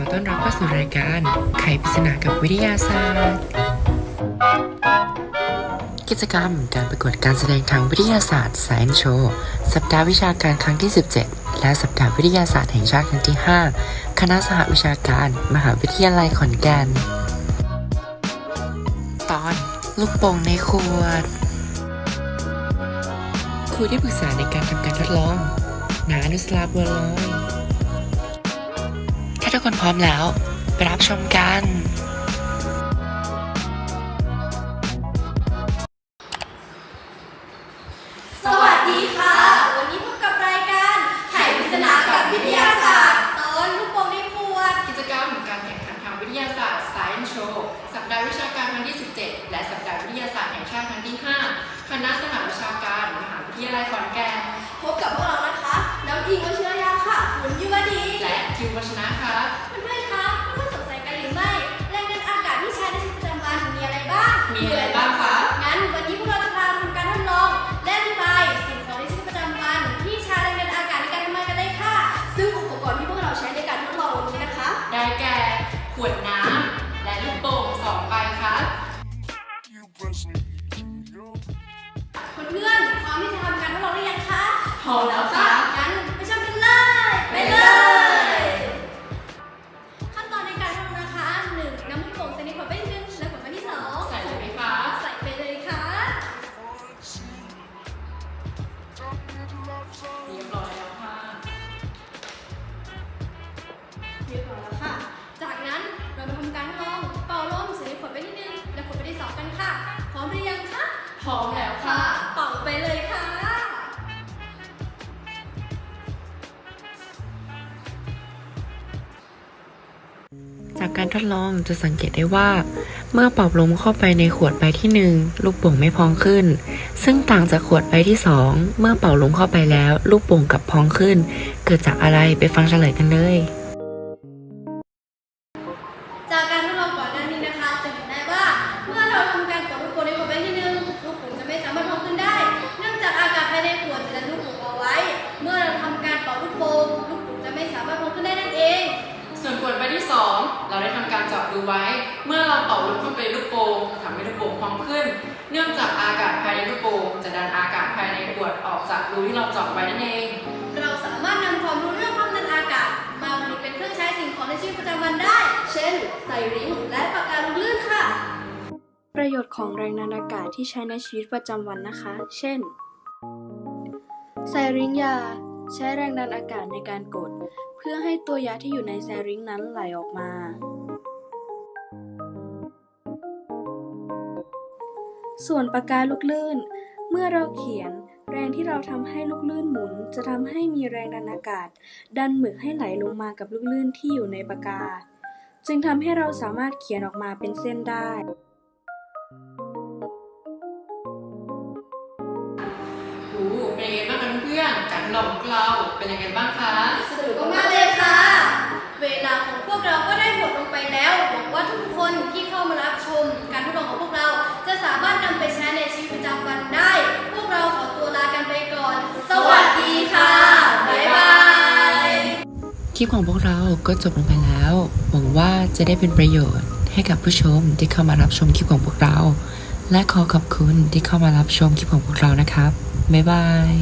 อต้อนรับเข้าสู่รายการไขปริศนากับวิทยาศาสตร์ กิจกรรมการประกวดการแสดงทางวิทยาศาสตร์ Science Show สัปดาห์วิชาการครั้งที่ 17 และสัปดาห์วิทยาศาสตร์แห่งชาติครั้งที่ 5 คณะสหวิชาการ มหาวิทยาลัยขอนแก่น ตอน ลูกโป่งในขวด ครูที่ปรึกษาในการทำการทดลอง นานุสลาบัวลอย ทุกคนพร้อมแล้ว ไปรับชมกัน สวัสดีค่ะ วันนี้พบกับรายการไขปริศนากับวิทยาศาสตร์ตอนลูกโป่งในขวดกิจกรรมการแข่งขันทางวิทยาศาสตร์ Science Show สัปดาห์วิชาการครั้งที่ 17 และสัปดาห์วิทยาศาสตร์แห่งชาติครั้งที่ 5 คณะสหวิชาการ มหาวิทยาลัยขอนแก่น ซึ่งอุปกรณ์ที่พวกเราใช้ในการทดลองวันนี้นะคะ ได้แก่ขวดน้ำและลูกโป่งสองใบครับ เพื่อนๆพร้อมที่จะทำการทดลองหรือยังคะ พร้อมแล้วค่ะ เรียบร้อยแล้วค่ะ จากนั้นเรามาทำการทดลองเป่าลมใส่ในขวดใบที่หนึ่งและขวดใบที่สองกันค่ะ พร้อมหรือยังคะพร้อมแล้วค่ะ เป่าไปเลยค่ะจากการทดลองจะสังเกตได้ว่า เมื่อเป่าลมเข้าไปในขวดใบที่หนึ่งลูกโป่งไม่พองขึ้น ซึ่งต่างจากขวดใบที่สองเมื่อเป่าลมเข้าไปแล้ว ลูกโป่งกลับพองขึ้น เกิดจากอะไรไปฟังเฉลยกันเลย เราได้ทำการเจาะรูไว้ เมื่อเราเป่าลมเข้าไปในลูกโป่งทำให้ลูกโป่งพองขึ้น เนื่องจากอากาศภายในลูกโป่งจะดันอากาศภายในขวดออกจากรูที่เราเจาะไว้นั่นเอง เราสามารถนำความรู้เรื่องความดันอากาศ มาผลิตเป็นเครื่องใช้สิ่งของในชีวิตประจำวันได้ เช่นใส่ริ้งและปากกาลูกลื่นค่ะ ประโยชน์ของแรงดันอากาศที่ใช้ในชีวิตประจำวันนะคะ เช่นไซริงยา ใช้แรงดันอากาศในการกด เพื่อให้ตัวยาที่อยู่ในไซริงนั้นไหลออกมา ส่วนปากกาลูกลื่น เมื่อเราเขียนแรงที่เราทำให้ลูกลื่นหมุน จะทำให้มีแรงดันอากาศ ดันหมึกให้ไหลลงมากับลูกลื่นที่อยู่ในปากกา จึงทำให้เราสามารถเขียนออกมาเป็นเส้นได้ นๆการทดลองของเราเป็นยังไงบ้างคะ สนุกมากๆเลยค่ะ เวลาของพวกเราก็ได้หมดลงไปแล้วหวังว่าทุกคนที่เข้ามารับชม การทดลองของพวกเรา จะสามารถนำไปใช้ในชีวิตประจำวันได้ พวกเราขอตัวลากันไปก่อน สวัสดีค่ะ บ๊ายบาย คลิปของพวกเราก็จบลงไปแล้ว หวังว่าจะได้เป็นประโยชน์ให้กับผู้ชมที่เข้ามารับชมคลิปของพวกเรา และขอขอบคุณที่เข้ามารับชมคลิปของพวกเรานะครับ บ๊ายบาย